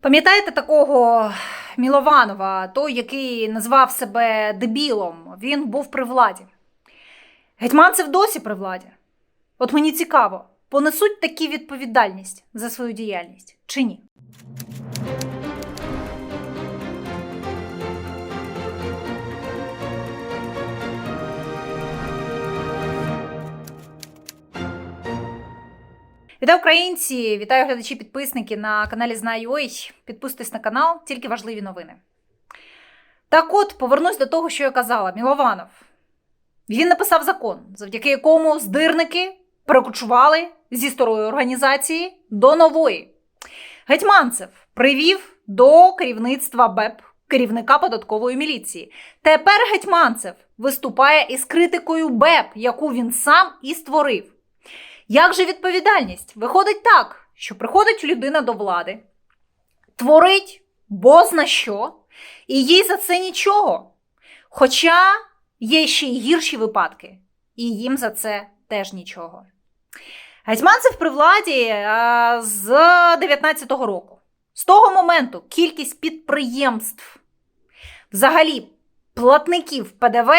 Пам'ятаєте такого Мілованова, той, який назвав себе дебілом, він був при владі. Гетьманцев досі при владі. От мені цікаво, понесуть такі відповідальність за свою діяльність чи ні? Вітаю українці! Вітаю глядачі, підписники на каналі Знаю Ой. Підписуйтесь на канал, тільки важливі новини. Так от, повернусь до того, що я казала, Мілованов. Він написав закон, завдяки якому здирники перекочували зі старої організації до нової. Гетьманцев привів до керівництва БЕП керівника податкової міліції. Тепер Гетьманцев виступає із критикою БЕП, яку він сам і створив. Як же відповідальність? Виходить так, що приходить людина до влади, творить бозна що, і їй за це нічого. Хоча є ще й гірші випадки, і їм за це теж нічого. Гетьманцев при владі а, з 19-го року. З того моменту кількість підприємств, взагалі платників ПДВ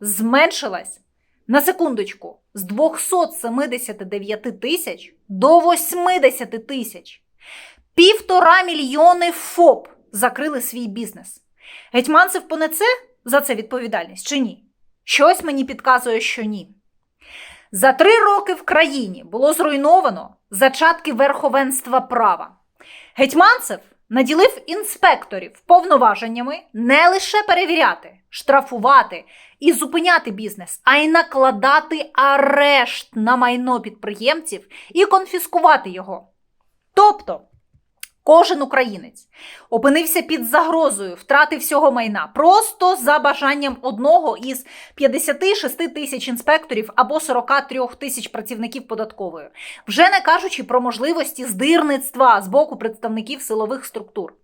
зменшилась на секундочку з 279 тисяч до 80 тисяч. Півтора мільйони ФОП закрили свій бізнес. Гетьманцев понесе за це відповідальність чи ні? Щось мені підказує, що ні. За три роки в країні було зруйновано зачатки верховенства права. Гетьманцев наділив інспекторів повноваженнями не лише перевіряти, штрафувати і зупиняти бізнес, а й накладати арешт на майно підприємців і конфіскувати його. Тобто кожен українець опинився під загрозою втрати всього майна просто за бажанням одного із 56 тисяч інспекторів або 43 тисяч працівників податкової, вже не кажучи про можливості здирництва з боку представників силових структур.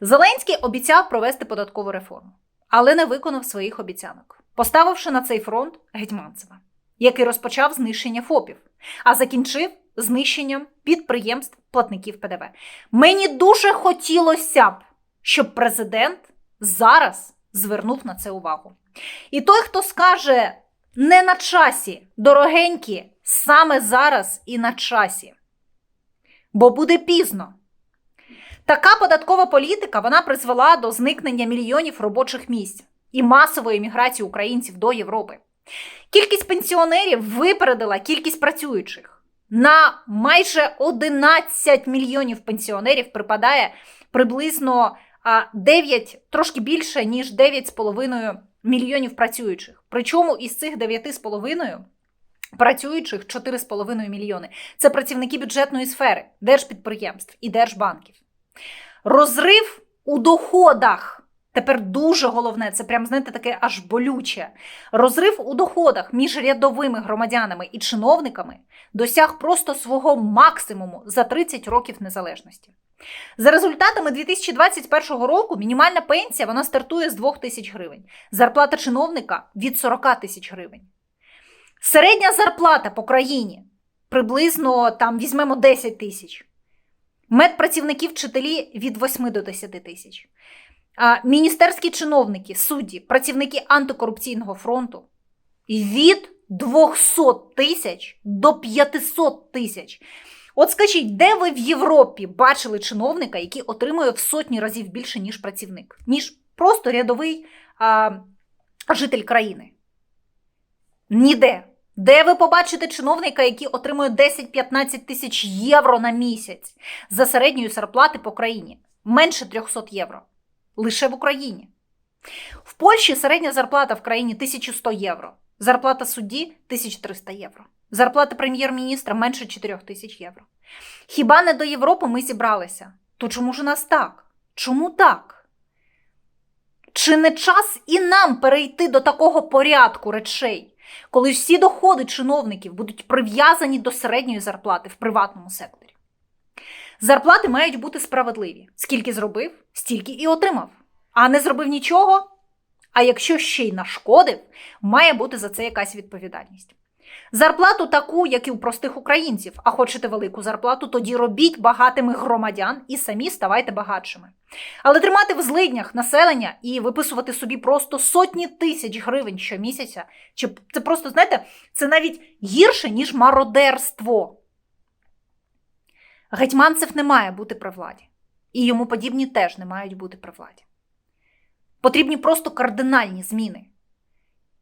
Зеленський обіцяв провести податкову реформу, але не виконав своїх обіцянок, поставивши на цей фронт Гетьманцева, який розпочав знищення ФОПів, а закінчив знищенням підприємств платників ПДВ. Мені дуже хотілося б, щоб президент зараз звернув на це увагу. І той, хто скаже не на часі, дорогенькі, саме зараз і на часі. Бо буде пізно. Така податкова політика вона призвела до зникнення мільйонів робочих місць і масової міграції українців до Європи. Кількість пенсіонерів випередила кількість працюючих. На майже 11 мільйонів пенсіонерів припадає приблизно 9, трошки більше, ніж 9,5 мільйонів працюючих. Причому із цих 9,5 працюючих 4,5 мільйони. Це працівники бюджетної сфери, держпідприємств і держбанків. Розрив у доходах. Тепер дуже головне, це прям, знаєте, таке аж болюче. Розрив у доходах між рядовими громадянами і чиновниками досяг просто свого максимуму за 30 років незалежності. За результатами 2021 року мінімальна пенсія вона стартує з 2 тисяч гривень, зарплата чиновника від 40 тисяч гривень. Середня зарплата по країні приблизно там візьмемо 10 тисяч. Медпрацівники вчителі від 8 до 10 тисяч. Міністерські чиновники, судді, працівники антикорупційного фронту від 200 тисяч до 500 тисяч. От скажіть, де ви в Європі бачили чиновника, який отримує в сотні разів більше, ніж працівник, ніж просто рядовий а, житель країни? Ніде. Де ви побачите чиновника, який отримує 10-15 тисяч євро на місяць за середньої зарплати по країні? Менше 300 євро. Лише в Україні. В Польщі середня зарплата в країні 1100 євро. Зарплата судді 1300 євро. Зарплата прем'єр-міністра менше 4 тисяч євро. Хіба не до Європи ми зібралися? То чому ж у нас так? Чому так? Чи не час і нам перейти до такого порядку речей, коли всі доходи чиновників будуть прив'язані до середньої зарплати в приватному секторі? Зарплати мають бути справедливі. Скільки зробив, стільки і отримав. А не зробив нічого. А якщо ще й нашкодив, має бути за це якась відповідальність. Зарплату таку, як і у простих українців. А хочете велику зарплату, тоді робіть багатими громадян і самі ставайте багатшими. Але тримати в злиднях населення і виписувати собі просто сотні тисяч гривень щомісяця, чи це просто, знаєте, це навіть гірше, ніж мародерство. Гетьманцев не має бути при владі. І йому подібні теж не мають бути при владі. Потрібні просто кардинальні зміни.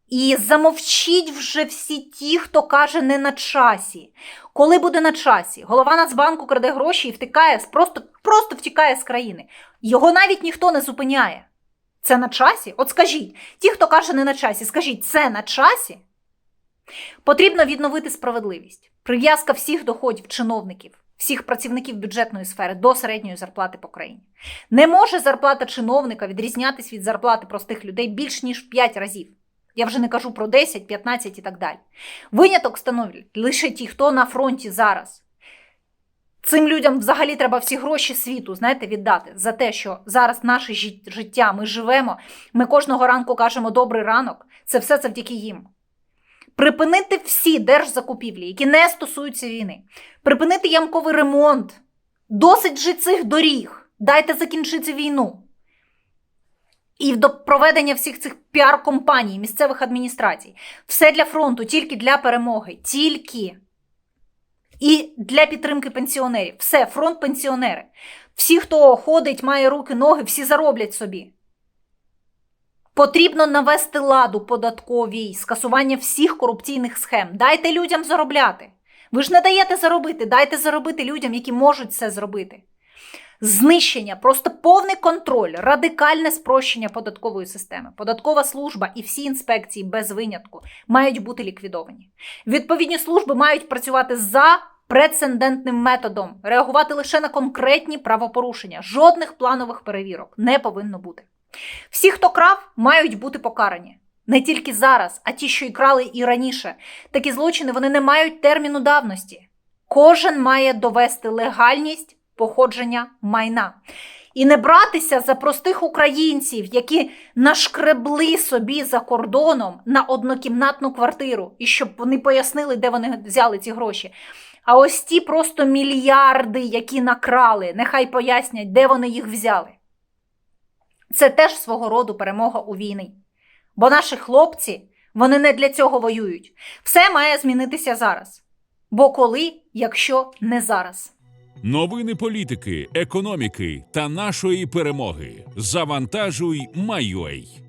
І замовчіть вже всі ті, хто каже не на часі. Коли буде на часі, голова Нацбанку краде гроші і втікає, просто, просто втікає з країни. Його навіть ніхто не зупиняє. Це на часі? От скажіть, ті, хто каже не на часі, скажіть, це на часі? Потрібно відновити справедливість. Прив'язка всіх доходів чиновників, всіх працівників бюджетної сфери до середньої зарплати по країні. Не може зарплата чиновника відрізнятись від зарплати простих людей більш ніж в 5 разів. Я вже не кажу про 10, 15 і так далі. Виняток становлять лише ті, хто на фронті зараз. Цим людям взагалі треба всі гроші світу, знаєте, віддати за те, що зараз наше життя, ми живемо, ми кожного ранку кажемо добрий ранок. Це все завдяки їм. Припинити всі держзакупівлі, які не стосуються війни. Припинити ямковий ремонт. Досить же цих доріг. Дайте закінчити війну. І до проведення всіх цих піар-компаній, місцевих адміністрацій. Все для фронту, тільки для перемоги. Тільки. І для підтримки пенсіонерів. Все, фронт пенсіонери. Всі, хто ходить, має руки, ноги, всі зароблять собі. Потрібно навести ладу податковій, скасування всіх корупційних схем. Дайте людям заробляти. Ви ж не даєте заробити, дайте заробити людям, які можуть це зробити. Знищення, просто повний контроль, радикальне спрощення податкової системи. Податкова служба і всі інспекції без винятку мають бути ліквідовані. Відповідні служби мають працювати за прецедентним методом, реагувати лише на конкретні правопорушення. Жодних планових перевірок не повинно бути. Всі, хто крав, мають бути покарані. Не тільки зараз, а ті, що і крали і раніше. Такі злочини вони не мають терміну давності. Кожен має довести легальність походження майна. І не братися за простих українців, які нашкребли собі за кордоном на однокімнатну квартиру, і щоб вони пояснили, де вони взяли ці гроші. А ось ті просто мільярди, які накрали, нехай пояснять, де вони їх взяли. Це теж свого роду перемога у війни. Бо наші хлопці, вони не для цього воюють. Все має змінитися зараз. Бо коли, якщо не зараз. Новини політики, економіки та нашої перемоги. Завантажуй, майой.